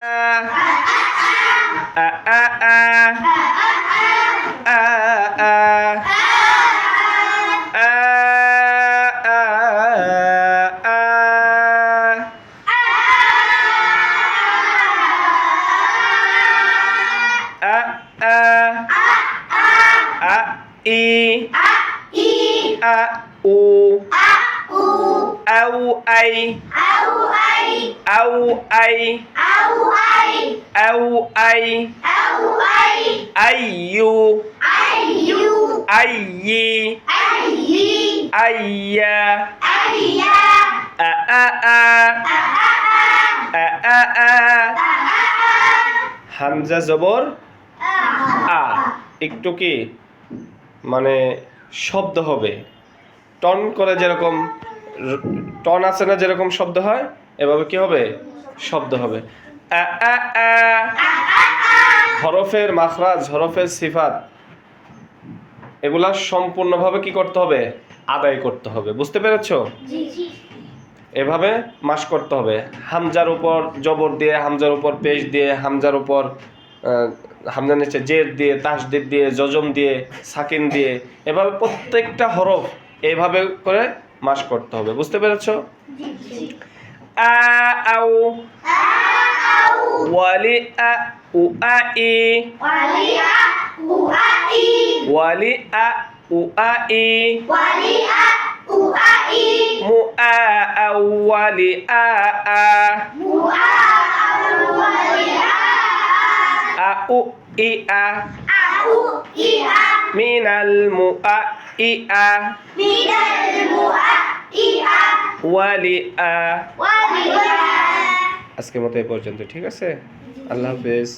i a A a u a u A A a أي أو أي أو أي أو أي أو أي أي أي أي أي Hamza জবর। আ একটু কি মানে শব্দ হবে। টন করে যেরকম টন আছে না যেরকম শব্দ হয়? এভাবে কি হবে? শব্দ হবে। হরফের মাখরাজ হরফের সিফাত এগুলা সম্পূর্ণভাবে কি করতে হবে? আদায় করতে হবে। বুঝতে পেরেছ? এভাবে মাস করতে হবে। হামজার উপর জবর দিয়ে হামজার উপর পেশ দিয়ে হামজার উপর হামজার নিচে জের দিয়ে তাসদিদ দিয়ে জজম দিয়ে সাকিন দিয়ে এভাবে প্রত্যেকটা হরফ এইভাবে করে মাস করতে হবে। বুঝতে পেরেছ? أو ولأ أؤائي ولأ أؤائي ولأ أؤائي ولأ أؤائي مؤاء ولآء مؤاء ولآء أؤئئ أؤئئ من المؤئئ من المؤئئ ولآء ولآء আজকের মতো এ পর্যন্ত ঠিক আছে আল্লাহ হাফেজ